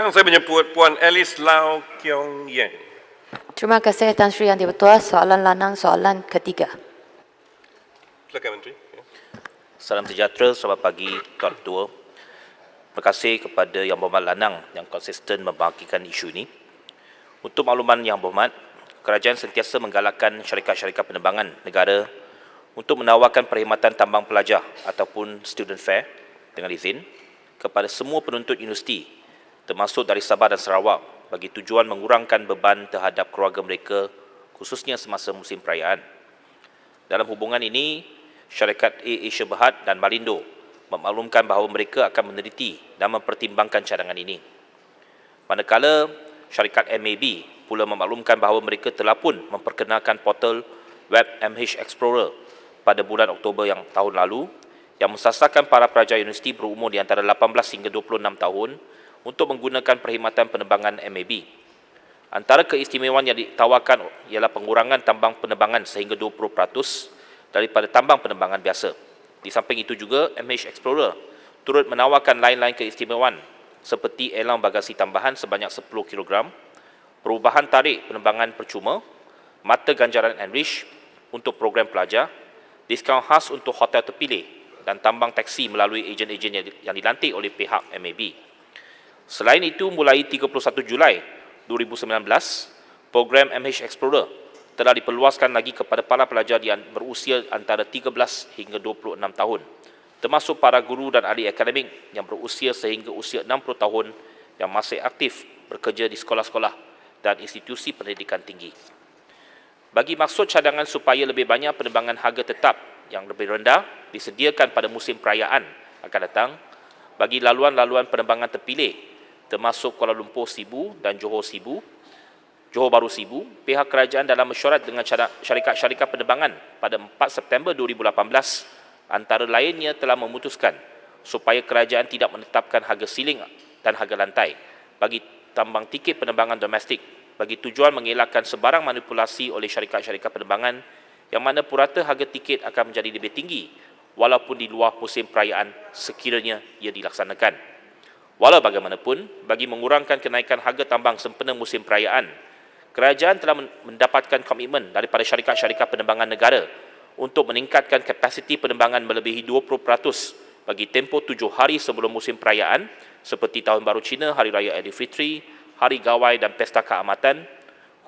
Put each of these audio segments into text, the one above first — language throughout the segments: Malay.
Sekarang saya menyebut Puan Alice Lau Kiong Yang. Terima kasih Tan Sri Yang Dipertua. Soalan lanang, soalan ketiga. Silakan Menteri. Ya. Salam sejahtera, selamat pagi Tuan Ketua. Terima kasih kepada Yang Berhormat Lanang yang konsisten membahagikan isu ini. Untuk makluman Yang Berhormat, kerajaan sentiasa menggalakkan syarikat-syarikat penerbangan negara untuk menawarkan perkhidmatan tambang pelajar ataupun student fare dengan izin kepada semua penuntut universiti termasuk dari Sabah dan Sarawak bagi tujuan mengurangkan beban terhadap keluarga mereka khususnya semasa musim perayaan. Dalam hubungan ini, syarikat Air Asia Berhad dan Malindo memaklumkan bahawa mereka akan meneliti dan mempertimbangkan cadangan ini. Manakala syarikat MAB pula memaklumkan bahawa mereka telah pun memperkenalkan portal web MH Explorer pada bulan Oktober yang tahun lalu yang mensasarkan para pelajar universiti berumur di antara 18 hingga 26 tahun untuk menggunakan perkhidmatan penerbangan MAB. Antara keistimewaan yang ditawarkan ialah pengurangan tambang penerbangan sehingga 20% daripada tambang penerbangan biasa. Di samping itu juga, MH Explorer turut menawarkan lain-lain keistimewaan seperti elang bagasi tambahan sebanyak 10 kg, perubahan tarikh penerbangan percuma, mata ganjaran enrich untuk program pelajar, diskaun khas untuk hotel terpilih dan tambang taksi melalui ejen-ejen yang dilantik oleh pihak MAB. Selain itu, mulai 31 Julai 2019, program MH Explorer telah diperluaskan lagi kepada para pelajar yang berusia antara 13 hingga 26 tahun, termasuk para guru dan ahli akademik yang berusia sehingga usia 60 tahun yang masih aktif bekerja di sekolah-sekolah dan institusi pendidikan tinggi. Bagi maksud cadangan supaya lebih banyak penerbangan harga tetap yang lebih rendah disediakan pada musim perayaan akan datang, bagi laluan-laluan penerbangan terpilih termasuk Kuala Lumpur Sibu dan Johor Sibu, Johor Bahru Sibu, pihak kerajaan dalam mesyuarat dengan syarikat-syarikat penerbangan pada 4 September 2018 antara lainnya telah memutuskan supaya kerajaan tidak menetapkan harga siling dan harga lantai bagi tambang tiket penerbangan domestik bagi tujuan mengelakkan sebarang manipulasi oleh syarikat-syarikat penerbangan yang mana purata harga tiket akan menjadi lebih tinggi walaupun di luar musim perayaan sekiranya ia dilaksanakan. Walau bagaimanapun, bagi mengurangkan kenaikan harga tambang sempena musim perayaan, kerajaan telah men- mendapatkan komitmen daripada syarikat-syarikat penerbangan negara untuk meningkatkan kapasiti penerbangan melebihi 20% bagi tempoh tujuh hari sebelum musim perayaan seperti Tahun Baru Cina, Hari Raya Aidilfitri, Hari Gawai dan Pesta Keamatan,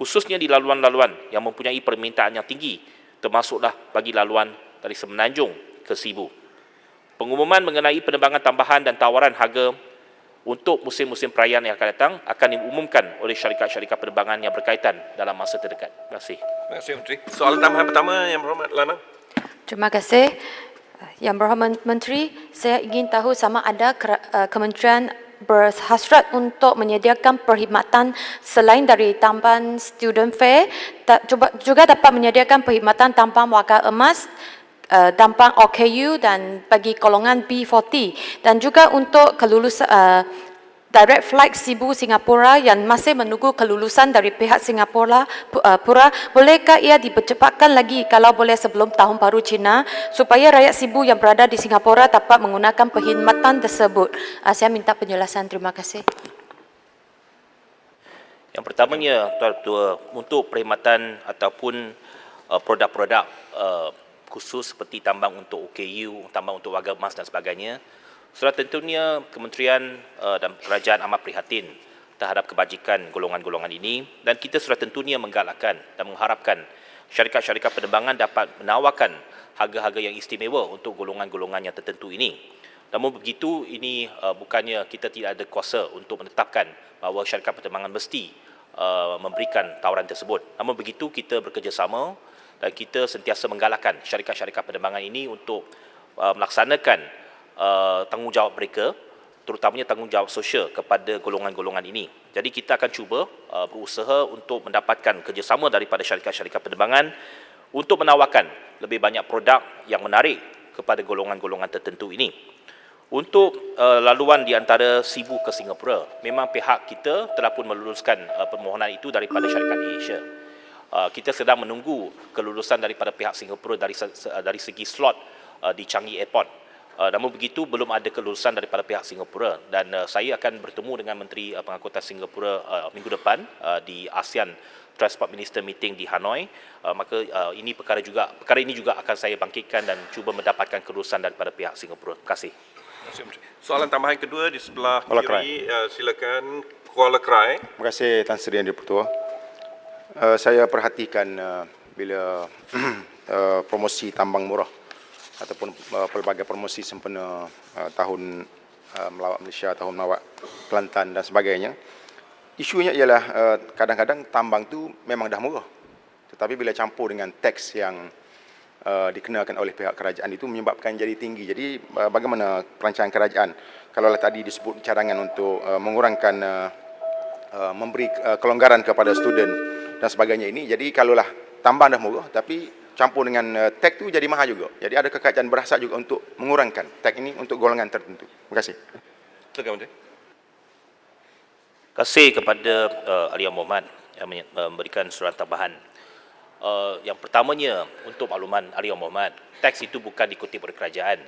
khususnya di laluan-laluan yang mempunyai permintaan yang tinggi, termasuklah bagi laluan dari Semenanjung ke Sibu. Pengumuman mengenai penerbangan tambahan dan tawaran harga untuk musim-musim perayaan yang akan datang akan diumumkan oleh syarikat-syarikat penerbangan yang berkaitan dalam masa terdekat. Terima kasih. Terima kasih Menteri. Soalan tambahan pertama yang berhormat Lanang. Terima kasih. Yang Berhormat Menteri, saya ingin tahu sama ada uh, kementerian berhasrat untuk menyediakan perkhidmatan selain dari tambahan student fare, juga dapat menyediakan perkhidmatan tambang wakar emas, uh, tambang OKU dan bagi golongan B40 dan juga untuk kelulusan uh, direct flight Sibu Singapura yang masih menunggu kelulusan dari pihak Singapura pu- uh, pura bolehkah ia dipercepatkan lagi kalau boleh sebelum tahun baru Cina supaya rakyat Sibu yang berada di Singapura dapat menggunakan perkhidmatan tersebut? Saya minta penjelasan. Terima kasih. Yang pertamanya, Tuan Ketua, untuk perkhidmatan ataupun produk-produk uh, khusus seperti tambang untuk OKU, tambang untuk warga emas dan sebagainya, sudah tentunya Kementerian uh, dan Kerajaan amat prihatin terhadap kebajikan golongan-golongan ini dan kita sudah tentunya menggalakkan dan mengharapkan syarikat-syarikat penerbangan dapat menawarkan harga-harga yang istimewa untuk golongan-golongan yang tertentu ini. Namun begitu, ini uh, bukannya kita tidak ada kuasa untuk menetapkan bahawa syarikat penerbangan mesti uh, memberikan tawaran tersebut. Namun begitu, kita bekerjasama dan kita sentiasa menggalakkan syarikat-syarikat penerbangan ini untuk uh, melaksanakan uh, tanggungjawab mereka terutamanya tanggungjawab sosial kepada golongan-golongan ini. Jadi kita akan cuba uh, berusaha untuk mendapatkan kerjasama daripada syarikat-syarikat penerbangan untuk menawarkan lebih banyak produk yang menarik kepada golongan-golongan tertentu ini. Untuk uh, laluan di antara Sibu ke Singapura, memang pihak kita telah pun meluluskan uh, permohonan itu daripada syarikat Asia. Uh, kita sedang menunggu kelulusan daripada pihak Singapura dari dari segi slot uh, di Changi Airport. Uh, namun begitu belum ada kelulusan daripada pihak Singapura dan uh, saya akan bertemu dengan Menteri uh, Pengangkutan Singapura uh, minggu depan uh, di ASEAN Transport Minister meeting di Hanoi uh, maka uh, ini perkara juga perkara ini juga akan saya bangkitkan dan cuba mendapatkan kelulusan daripada pihak Singapura. Terima kasih. Soalan tambahan kedua di sebelah Kuala kiri, uh, silakan Kuala Krai. Terima kasih Tan Sri Yang Dipertua. Uh, saya perhatikan uh, bila uh, promosi tambang murah ataupun uh, pelbagai promosi sempena uh, tahun uh, melawat Malaysia, tahun melawat Kelantan dan sebagainya. Isunya ialah uh, kadang-kadang tambang tu memang dah murah. Tetapi bila campur dengan teks yang uh, dikenakan oleh pihak kerajaan itu menyebabkan jadi tinggi. Jadi uh, bagaimana perancangan kerajaan? Kalau tadi disebut cadangan untuk uh, mengurangkan uh, uh, memberi uh, kelonggaran kepada student dan sebagainya ini. Jadi kalaulah tambang dah murah tapi campur dengan uh, tag tu jadi mahal juga. Jadi ada kerajaan berhasrat juga untuk mengurangkan tag ini untuk golongan tertentu. Terima kasih. Silakan Menteri. kasih kepada uh, Alia Muhammad yang menye- memberikan surat tambahan. Uh, yang pertamanya untuk makluman Alia Muhammad, teks itu bukan dikutip oleh kerajaan.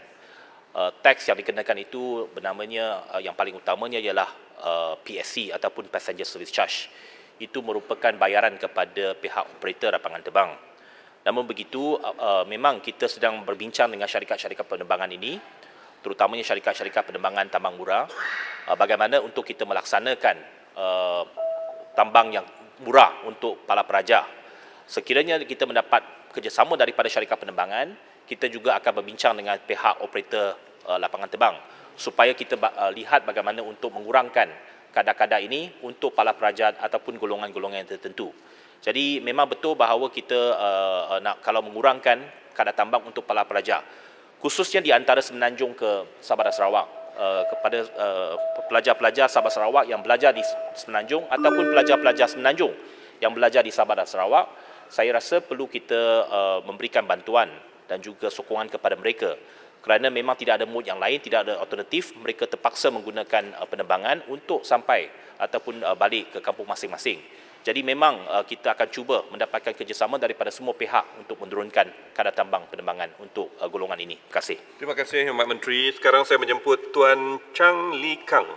Uh, teks yang dikenakan itu bernamanya uh, yang paling utamanya ialah uh, PSC ataupun Passenger Service Charge. Itu merupakan bayaran kepada pihak operator lapangan terbang. Namun begitu, uh, uh, memang kita sedang berbincang dengan syarikat-syarikat penerbangan ini, terutamanya syarikat-syarikat penerbangan tambang murah, uh, bagaimana untuk kita melaksanakan tambang yang murah untuk para peraja. Sekiranya kita mendapat kerjasama daripada syarikat penerbangan, kita juga akan berbincang dengan pihak operator lapangan terbang supaya kita lihat bagaimana untuk mengurangkan kadar-kadar ini untuk para peraja ataupun golongan-golongan yang tertentu. Jadi memang betul bahawa kita uh, nak kalau mengurangkan kadar tambang untuk para pelajar khususnya di antara Semenanjung ke Sabah dan Sarawak uh, kepada uh, pelajar-pelajar Sabah Sarawak yang belajar di Semenanjung ataupun pelajar-pelajar Semenanjung yang belajar di Sabah dan Sarawak saya rasa perlu kita uh, memberikan bantuan dan juga sokongan kepada mereka kerana memang tidak ada mood yang lain, tidak ada alternatif, mereka terpaksa menggunakan uh, penerbangan untuk sampai ataupun uh, balik ke kampung masing-masing. Jadi memang uh, kita akan cuba mendapatkan kerjasama daripada semua pihak untuk menurunkan kadar tambang penerbangan untuk uh, golongan ini. Terima kasih. Terima kasih, Yang Menteri. Sekarang saya menjemput Tuan Chang Li Kang.